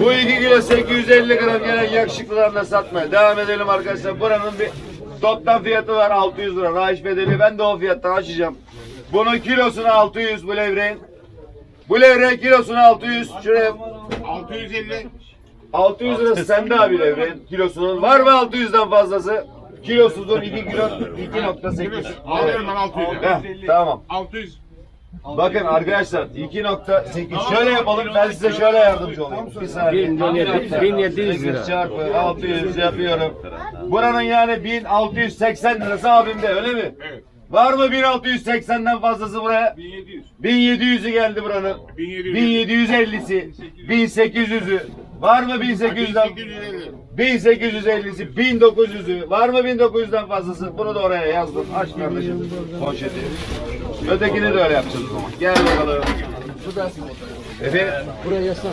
Bu 2 kilo 850 gram gelen yakışıklılarla satmaya devam edelim arkadaşlar. Buranın bir toptan fiyatı var 600 lira. Rahiç bedeli ben de o fiyattan açacağım. Bunun kilosunu 600 bu levreğin. Bu levreğin kilosunu 600. Şuraya 650. 600 lirası sende abi levreğin kilosunun. Var mı 600'den fazlası? Kilosuzun 2 kilo 2.8. Alıyorum ben 600'e. Heh, tamam. 600. Bakın arkadaşlar 2.8 şöyle yapalım ben size şöyle yardımcı olayım. Bir saniye. 1700 lira. 8 çarpı 600 yapıyorum. Buranın yani 1680 lirası abimde öyle mi? Evet. Var mı 1680'den fazlası buraya? 1700. 1700'ü geldi buranın. 1700. 1750'si. 1800'ü. Var mı 1800'den? 850. 1850'si, 1900'ü. Var mı 1900'den fazlası? Bunu da oraya yazdım. Aç kardeşim poşeti. Ötekini de öyle yapacağız o zaman. Gel bakalım. Efendim? Buraya yazsana.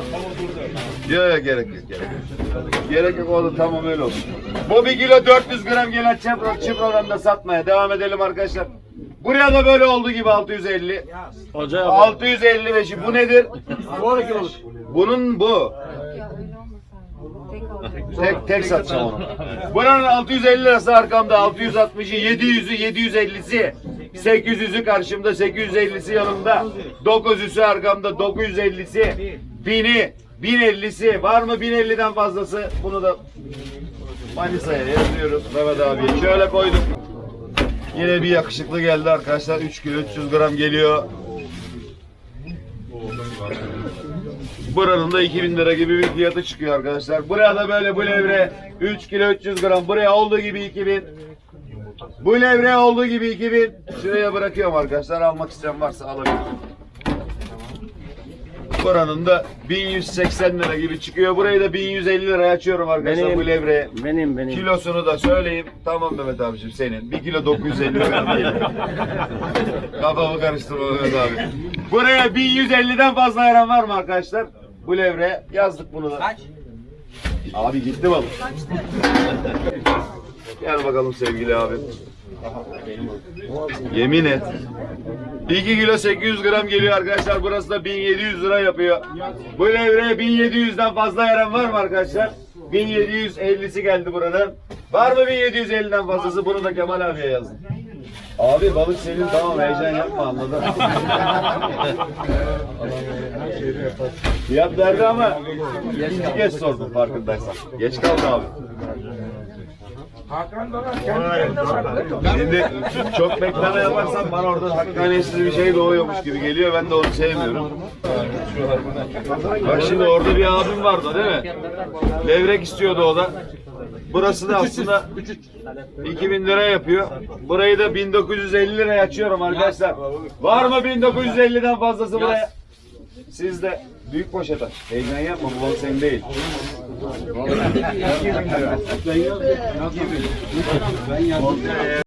Yok yok gerek yok. Gerek yok. Gerek yok oldu tamam öyle olsun. Bu bir kilo 400 gram gelen çipro, çiprodan da satmaya devam edelim arkadaşlar. Buraya da böyle olduğu gibi 650. Hoca 655'i bu nedir? 12 olur. Bunun bu. Tek tek satacağım onu. Buranın 650 lirası arkamda 660'ı 700'ü 750'si 800'ü karşımda 850'si yanımda. 900'ü arkamda 950'si 1000'i 1050'si var mı 1050'den fazlası? Bunu da Manisa'ya yazıyoruz Mehmet abi şöyle koyduk. Yine bir yakışıklı geldi arkadaşlar. 3 kilo 300 gram geliyor. Buranın da 2000 lira gibi bir fiyatı çıkıyor arkadaşlar. Buraya da böyle bu levre. 3 kilo 300 gram. Buraya olduğu gibi 2000. Bu levre olduğu gibi 2000. Şuraya bırakıyorum arkadaşlar. Almak isteyen varsa alabilir. Buranın da 1180 lira gibi çıkıyor. Burayı da 1150 liraya açıyorum arkadaşlar Benim- bu levreye. Benim benim. Kilosunu da söyleyeyim. Tamam Mehmet abiciğim senin. 1 kilo 950 gram değil. Kafamı karıştırma Mehmet abi. Buraya 1150'den fazla ayran var mı arkadaşlar? Bu levreye yazdık bunu da. Kaç? Abi gitti balık. Gel bakalım sevgili abi. Yemin et. 2 kilo 800 gram geliyor arkadaşlar. Burası da 1700 lira yapıyor. Bu levreye 1700'den fazla ayran var mı arkadaşlar? 1750'si geldi buranın. Var mı 1750'den fazlası? Bunu da Kemal abiye yazdım. Abi balık senin tamam heyecan yapma anladım. Fiyat verdi ama kez sordum farkındaysan. Geç kaldı abi. Şimdi çok bekleme yaparsan bana orada hakkaniyetsiz bir şey doğuyormuş gibi geliyor. Ben de onu sevmiyorum. Bak şimdi orada bir abim vardı değil mi? Levrek istiyordu o da. Burası da aslında 2000 lira yapıyor. Burayı da 1950 liraya açıyorum arkadaşlar. Var mı 1950'den fazlası buraya? Siz de büyük poşet aç. Heyecan yapma bu balık değil. 2000 lira.